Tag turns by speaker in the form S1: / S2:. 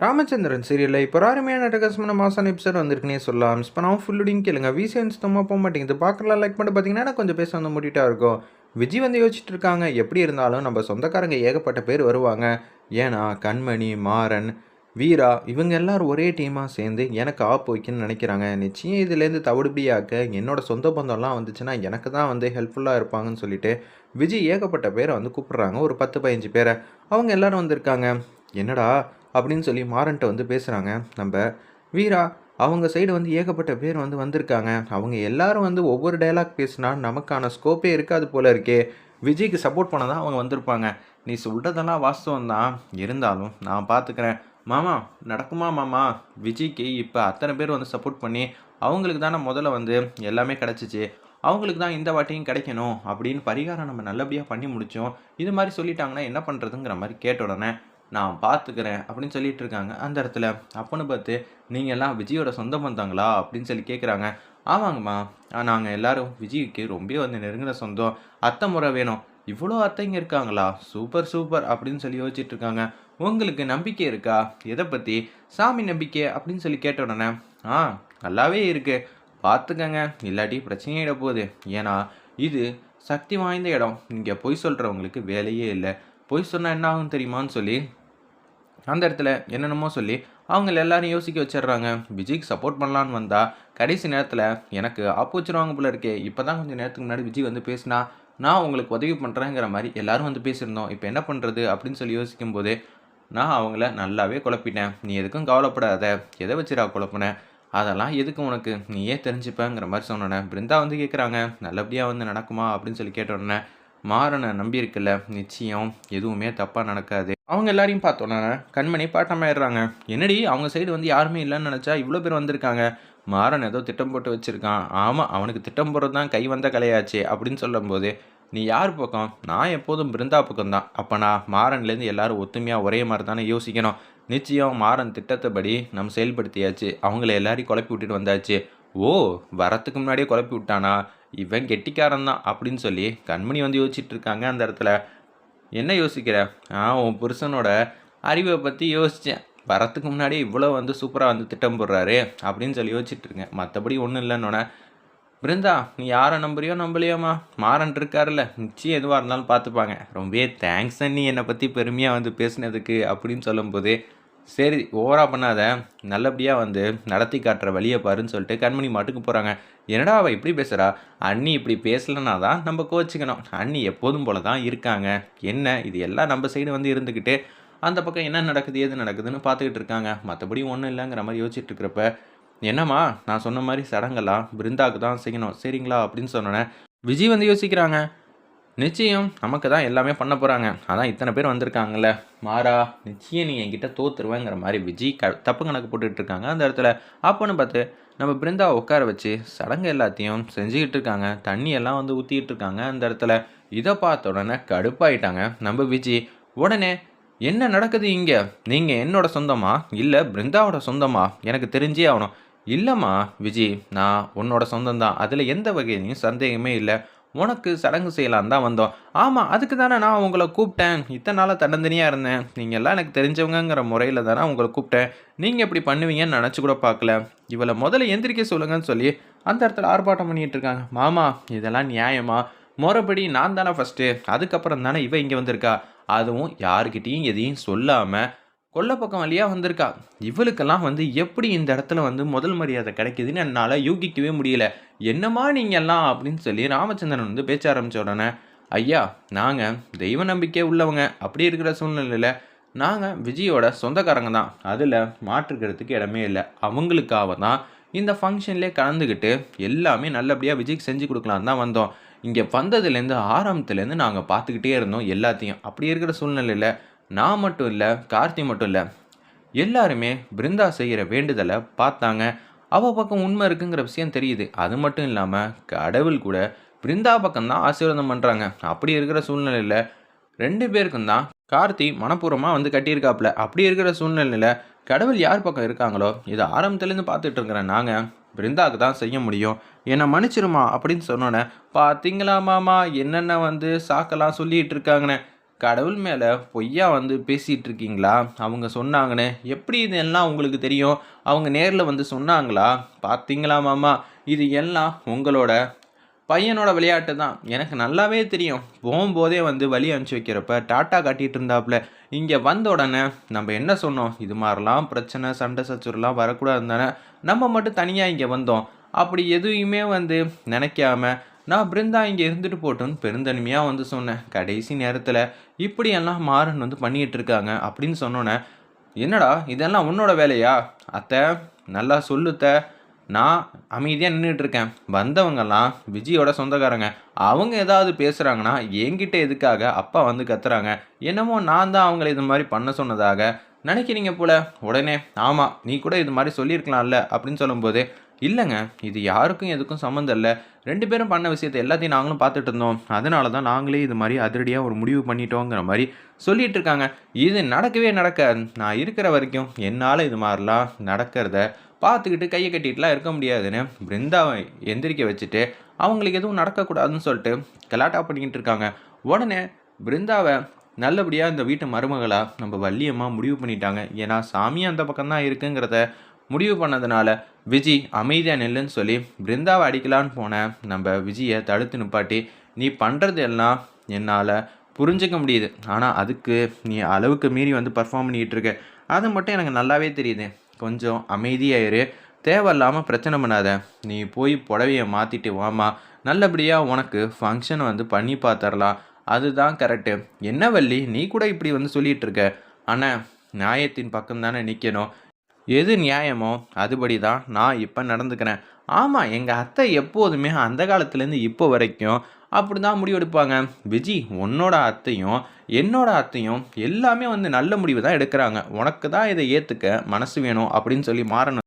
S1: ராமச்சந்திரன் சீரியலில் இப்போ அருமையான அட்டகாசமான மாசான எபிசோட் வந்திருக்குனே சொல்லலாம். இப்போ நான் ஃபுல்லுடிங் கேளுங்க. விசியன்ஸ் சுத்தமாக போக மாட்டேங்குது. பார்க்கலாம் லைக் பண்ணி பார்த்தீங்கன்னா கொஞ்சம் பேச வந்து முடிட்டா இருக்கும். விஜய் வந்து யோசிச்சுட்டு இருக்காங்க. எப்படி இருந்தாலும் நம்ம சொந்தக்காரங்க ஏகப்பட்ட பேர் வருவாங்க. ஏன்னா கண்மணி மாறன் வீரா இவங்க எல்லாரும் ஒரே டீமாக சேர்ந்து எனக்கு ஆப் வைக்கணும்னு நினைக்கிறாங்க. நிச்சயம் இதுலேருந்து தவிடுபடியாக்க என்னோடய சொந்த பந்தம்லாம் வந்துச்சுன்னா எனக்கு தான் வந்து ஹெல்ப்ஃபுல்லாக இருப்பாங்கன்னு சொல்லிட்டு விஜய் ஏகப்பட்ட பேரை வந்து கூப்பிட்றாங்க. ஒரு பத்து பதினஞ்சு பேரை. அவங்க எல்லாரும் வந்திருக்காங்க. என்னடா அப்படின்னு சொல்லி மாறன்ட்ட வந்து பேசுகிறாங்க நம்ம வீரா அவங்க சைடு வந்து ஏகப்பட்ட பேர் வந்து வந்திருக்காங்க. அவங்க எல்லாரும் வந்து ஒவ்வொரு டைலாக் பேசினா நமக்கான ஸ்கோப்பே இருக்காது போல இருக்கே. விஜய்க்கு சப்போர்ட் பண்ண தான் அவங்க வந்திருப்பாங்க. நீ சொல்கிறதெல்லாம் வாஸ்தவம் தான். இருந்தாலும் நான் பார்த்துக்கிறேன் மாமா நடக்குமா மாமா? விஜய்க்கு இப்போ அத்தனை பேர் வந்து சப்போர்ட் பண்ணி அவங்களுக்கு தானே முதல்ல வந்து எல்லாமே கிடச்சிச்சு. அவங்களுக்கு தான் இந்த வாட்டியும் கிடைக்கணும் அப்படின்னு பரிகாரம் நம்ம நல்லபடியாக பண்ணி முடித்தோம் இது மாதிரி சொல்லிட்டாங்கன்னா என்ன பண்ணுறதுங்கிற மாதிரி கேட்ட உடனே நான் பார்த்துக்கிறேன் அப்படின்னு சொல்லிட்டு இருக்காங்க. அந்த இடத்துல அப்பன்னு பார்த்து நீங்கள் எல்லாம் விஜயோட சொந்த பந்தாங்களா? அப்படின்னு சொல்லி கேட்குறாங்க ஆமாங்கம்மா. நாங்கள் எல்லாரும் விஜய்க்கு ரொம்ப வந்து நெருங்கின சொந்தம். அத்தை முறை வேணும். இவ்வளோ அத்தைங்க இருக்காங்களா? Super super. அப்படின்னு சொல்லி யோசிச்சுட்டு இருக்காங்க. உங்களுக்கு நம்பிக்கை இருக்கா? எதை பற்றி சாமி நம்பிக்கை அப்படின்னு சொல்லி கேட்ட உடனே ஆ நல்லாவே இருக்கு. பார்த்துக்கங்க இல்லாட்டி பிரச்சனையிட போகுது. ஏன்னா இது சக்தி வாய்ந்த இடம். இங்கே பொய் சொல்கிறவங்களுக்கு வேலையே இல்லை. பொய் சொன்னால் என்ன ஆகும் தெரியுமான்னு சொல்லி அந்த இடத்துல என்னென்னமோ சொல்லி அவங்க எல்லாரும் யோசிக்க வச்சிடுறாங்க. விஜய்க்கு சப்போர்ட் பண்ணலான்னு வந்தால் கடைசி நேரத்தில் எனக்கு ஆப்பு வச்சிருவாங்க போல இருக்கே. இப்போ தான் கொஞ்சம் நேரத்துக்கு முன்னாடி விஜய் வந்து பேசினா நான் உங்களுக்கு உதவி பண்ணுறேங்கிற மாதிரி எல்லாரும் வந்து பேசியிருந்தோம். இப்போ என்ன பண்ணுறது அப்படின்னு சொல்லி யோசிக்கும் போது நான் அவங்கள நல்லாவே குழப்பிட்டேன் நீ எதுக்கும் கவலைப்படாத. எதை வச்சுடா குழப்பினேன் அதெல்லாம் எதுக்கு உனக்கு? நீயே தெரிஞ்சுப்பேங்கிற மாதிரி சொன்னோன்னே. பிருந்தா வந்து கேட்குறாங்க நல்லபடியாக வந்து நடக்குமா? அப்படின்னு சொல்லி கேட்டோடனே மாறனை நம்பியிருக்குல்ல. நிச்சயம் எதுவுமே தப்பாக நடக்காது. அவங்க எல்லாரையும் பார்த்தோன்னா கண்மணி பாட்டமாயிடுறாங்க என்னடி அவங்க சைடு வந்து யாருமே இல்லைன்னு நினச்சா இவ்வளோ பேர் வந்திருக்காங்க. மாறன் ஏதோ திட்டம் போட்டு வச்சுருக்கான். ஆமாம் அவனுக்கு திட்டம் போடுறது தான் கை வந்த கலையாச்சு அப்படின்னு சொல்லும்போது நீ யார் பக்கம்? நான் எப்போதும் பிருந்தா பக்கம் தான் அப்போ நான் மாறன்லேருந்து எல்லாரும் ஒத்துமையாக ஒரே மாதிரி தானே யோசிக்கணும். நிச்சயம் மாறன் திட்டத்தைப்படி நம்ம செயல்படுத்தியாச்சு. அவங்கள எல்லாரையும் குழப்பி விட்டுட்டு வந்தாச்சு. ஓ வரத்துக்கு முன்னாடியே குழப்பி விட்டானா? இவன் கெட்டிக்காரன் தான் அப்படின்னு சொல்லி கண்மணி வந்து யோசிச்சுட்டு இருக்காங்க அந்த இடத்துல. என்ன யோசிக்கிற? ஆ உன் புருஷனோட அறிவை பற்றி யோசித்தேன் வரத்துக்கு முன்னாடியே இவ்வளோ வந்து சூப்பராக வந்து திட்டம் போடுறாரு அப்படின்னு சொல்லி யோசிச்சுட்டு இருக்கேன். மற்றபடி ஒன்றும் இல்லைன்னொன்னே பிருந்தா நீ யாரை நம்புறியோ நம்பலையோமா மாறன் இருக்காருல்ல. நிச்சயம் எதுவாக இருந்தாலும் பார்த்துப்பாங்க. ரொம்பவே தேங்க்ஸ் அண்ணி என்னை பற்றி பெருமையாக வந்து பேசினதுக்கு அப்படின்னு சொல்லும்போது சரி ஓவராக பண்ணாத. நல்லபடியாக வந்து நடத்தி காட்டுற வழியை பாருன்னு சொல்லிட்டு கண்மணி மாட்டுக்கு போகிறாங்க என்னடா அவள் இப்படி பேசுகிறா அண்ணி இப்படி பேசலனா தான் நம்ம கோச்சிக்கணும். அண்ணி எப்போதும் போல தான் இருக்காங்க. என்ன இது எல்லாம் நம்ம சைடு வந்து இருந்துக்கிட்டு அந்த பக்கம் என்ன நடக்குது எது நடக்குதுன்னு பார்த்துக்கிட்டு இருக்காங்க. மற்றபடி ஒன்றும் இல்லைங்கிற மாதிரி யோசிச்சுட்டு இருக்கிறப்ப என்னம்மா நான் சொன்ன மாதிரி சடங்கெல்லாம் பிருந்தாக்கு தான் செய்யணும். சரிங்களா? அப்படின்னு சொன்னோன்னே விஜய் வந்து யோசிக்கிறாங்க. நிச்சயம் நமக்கு தான் எல்லாமே பண்ண போகிறாங்க அதான் இத்தனை பேர் வந்திருக்காங்கல்ல. மாறா நிச்சயம் நீ என்கிட்ட தோத்துருவேங்கிற மாதிரி விஜய் க தப்பு கணக்கு போட்டுட்டு இருக்காங்க. அந்த இடத்துல அப்போன்னு பார்த்து நம்ம பிருந்தாவை உட்கார வச்சு சடங்கு எல்லாத்தையும் செஞ்சுக்கிட்டு இருக்காங்க. தண்ணி எல்லாம் வந்து ஊற்றிக்கிட்டு இருக்காங்க. அந்த இடத்துல இதை பார்த்த உடனே கடுப்பாயிட்டாங்க. நம்ம விஜய் உடனே என்ன நடக்குது இங்கே? நீங்கள் என்னோட சொந்தமா? இல்லை பிருந்தாவோட சொந்தமா? எனக்கு தெரிஞ்சே ஆகணும். இல்லைம்மா விஜய் நான் உன்னோட சொந்தம் தான் அதில் எந்த வகையிலையும் சந்தேகமே இல்லை. உனக்கு சடங்கு செய்யலாம் தான் வந்தோம். ஆமாம் அதுக்கு தானே நான் உங்களை கூப்பிட்டேன். இத்தனை நாளாக தண்டந்தனியாக இருந்தேன். நீங்கள் எல்லாம் எனக்கு தெரிஞ்சவங்கங்கிற முறையில் தானே உங்களை கூப்பிட்டேன். நீங்கள் இப்படி பண்ணுவீங்கன்னு நினச்சி கூட பார்க்கல. இவளை முதல்ல எந்திரிக்க சொல்லுங்கன்னு சொல்லி அந்த இடத்துல ஆர்ப்பாட்டம் பண்ணிகிட்டு இருக்காங்க. மாமா இதெல்லாம் நியாயமா? முறைப்படி நான் தானே ஃபஸ்ட்டு அதுக்கப்புறம் தானே இவ இங்கே வந்திருக்கா? அதுவும் யாருக்கிட்டேயும் எதையும் சொல்லாமல் கொல்லை பக்கம் வழியாக வந்திருக்கா. இவளுக்கெல்லாம் வந்து எப்படி இந்த இடத்துல வந்து முதல் மரியாதை கிடைக்குதுன்னு என்னால் யூகிக்கவே முடியல. என்னம்மா நீங்கள் எல்லாம் அப்படின்னு சொல்லி ராமச்சந்திரன் வந்து பேச்ச ஆரம்பிச்ச உடனே ஐயா நாங்கள் தெய்வ நம்பிக்கை உள்ளவங்க. அப்படி இருக்கிற சூழ்நிலையில் நாங்கள் விஜயோட சொந்தக்காரங்க தான். அதில் மாற்றுக்கிறதுக்கு இடமே இல்லை. அவங்களுக்காக தான் இந்த ஃபங்க்ஷன்லேயே கலந்துக்கிட்டு எல்லாமே நல்லபடியாக விஜய்க்கு செஞ்சு கொடுக்கலான்னு தான் வந்தோம். இங்கே வந்ததுலேருந்து ஆரம்பத்துலேருந்து நாங்கள் பார்த்துக்கிட்டே இருந்தோம் எல்லாத்தையும். அப்படி இருக்கிற சூழ்நிலையில் நான் மட்டும் இல்லை கார்த்தி மட்டும் இல்லை. எல்லாருமே பிருந்தா செய்கிற வேண்டுதலை பார்த்தாங்க. அவள் பக்கம் உண்மை இருக்குங்கிற விஷயம் தெரியுது. அது மட்டும் இல்லாமல் கடவுள் கூட பிருந்தா பக்கம் தான் ஆசீர்வாதம் பண்ணுறாங்க அப்படி இருக்கிற சூழ்நிலையில் ரெண்டு பேருக்கும் தான் கார்த்தி மனப்பூர்வமாக வந்து கட்டியிருக்காப்புல. அப்படி இருக்கிற சூழ்நிலையில் கடவுள் யார் பக்கம் இருக்காங்களோ இதை ஆரம்பத்துலேருந்து பார்த்துட்டு இருக்கிறேன் நாங்கள் பிருந்தாவுக்கு தான் செய்ய முடியும். என்னை மன்னிச்சிருமா அப்படின்னு சொன்னோன்னே பார்த்தீங்களா மாமா என்னென்ன வந்து சாக்கெல்லாம் சொல்லிகிட்டு இருக்காங்கன்னு. கடவுள் மேலே பொய்யா வந்து பேசிகிட்டு இருக்கீங்களா அவங்க சொன்னாங்கன்னு எப்படி இதெல்லாம் உங்களுக்கு தெரியும்? அவங்க நேரில் வந்து சொன்னாங்களா? பார்த்தீங்களா மாமா? இது எல்லாம் உங்களோட பையனோட விளையாட்டு தான். எனக்கு நல்லாவே தெரியும். போகும்போதே வந்து வழி அனுப்பிச்சி வைக்கிறப்ப டாட்டா காட்டிகிட்டு இருந்தாப்புல இங்கே வந்த உடனே நம்ம என்ன சொன்னோம்? இது மாதிரிலாம் பிரச்சனை சண்டை சச்சுரெலாம் வரக்கூடாது தானே. நம்ம மட்டும் தனியாக இங்கே வந்தோம். அப்படி எதுவுமே வந்து நினைக்காம நான் பிருந்தா இங்கே இருந்துட்டு போட்டோன்னு பெருந்தனிமையாக வந்து சொன்னேன். கடைசி நேரத்தில் இப்படியெல்லாம் மாறன் வந்து பண்ணிகிட்டு இருக்காங்க அப்படின்னு சொன்னோன்னே என்னடா இதெல்லாம் உன்னோட வேலையா? அத்தை நல்லா சொல்லுத்த. நான் அமைதியாக நின்றுட்டு இருக்கேன் வந்தவங்கெல்லாம் விஜயோட சொந்தக்காரங்க. அவங்க ஏதாவது பேசுகிறாங்கன்னா என்கிட்ட எதுக்காக அப்பா வந்து கத்துறாங்க? என்னமோ நான் தான் அவங்கள இது மாதிரி பண்ண சொன்னதாக நினைக்கிறீங்க போல. உடனே ஆமாம் நீ கூட இது மாதிரி சொல்லியிருக்கலாம்ல அப்படின்னு சொல்லும்போது இல்லைங்க இது யாருக்கும் எதுக்கும் சம்மந்தம் இல்லை. ரெண்டு பேரும் பண்ண விஷயத்தை எல்லாத்தையும் நாங்களும் பார்த்துட்டு இருந்தோம். அதனால தான் நாங்களே இது மாதிரி அதிரடியாக ஒரு முடிவு பண்ணிட்டோங்கிற மாதிரி சொல்லிட்டு இருக்காங்க. இது நடக்கவே நடக்க நான் இருக்கிற வரைக்கும் என்னால் இது மாதிரிலாம் நடக்கிறத பார்த்துக்கிட்டு கையை கட்டிட்டுலாம் இருக்க முடியாதுன்னு பிருந்தாவை எந்திரிக்க வச்சுட்டு அவங்களுக்கு எதுவும் நடக்கக்கூடாதுன்னு சொல்லிட்டு கலாட்டா பண்ணிக்கிட்டு இருக்காங்க. உடனே பிருந்தாவை நல்லபடியாக இந்த வீட்டு மருமகளாக நம்ம வள்ளியம்மா முடிவு பண்ணிட்டாங்க. ஏன்னா சாமியும் அந்த பக்கம் தான் இருக்குங்கிறத முடிவு பண்ணதுனால விஜி அமைதியாக நில்லுன்னு சொல்லி பிருந்தாவை அடிக்கலான்னு போன நம்ம விஜயை தடுத்து நிப்பாட்டி நீ பண்ணுறது எல்லாம் என்னால் புரிஞ்சுக்க முடியுது. ஆனால் அதுக்கு நீ அளவுக்கு மீறி வந்து பர்ஃபார்ம் பண்ணிகிட்டு இருக்க. அது மட்டும் எனக்கு நல்லாவே தெரியுது. கொஞ்சம் அமைதியாயிரு தேவையில்லாமல் பிரச்சனை பண்ணாத. நீ போய் புடவையை மாற்றிட்டு வாமா நல்லபடியாக உனக்கு ஃபங்க்ஷன் வந்து பண்ணி பார்த்துடலாம் அதுதான் கரெக்டு என்ன வள்ளி? நீ கூட இப்படி வந்து சொல்லிகிட்டு இருக்க. ஆனால் நியாயத்தின் பக்கம் தானே நிற்கணும் எது நியாயமோ அதுபடி தான் நான் இப்போ நடந்துக்கிறேன். ஆமாம் எங்கள் அத்தை எப்போதுமே அந்த காலத்துலேருந்து இப்போ வரைக்கும் அப்படி தான் முடிவெடுப்பாங்க. விஜி உன்னோட அத்தையும் என்னோட அத்தையும் எல்லாமே வந்து நல்ல முடிவு தான் எடுக்கிறாங்க. உனக்கு தான் இதை ஏற்றுக்க மனசு வேணும் அப்படின்னு சொல்லி மாறணும்.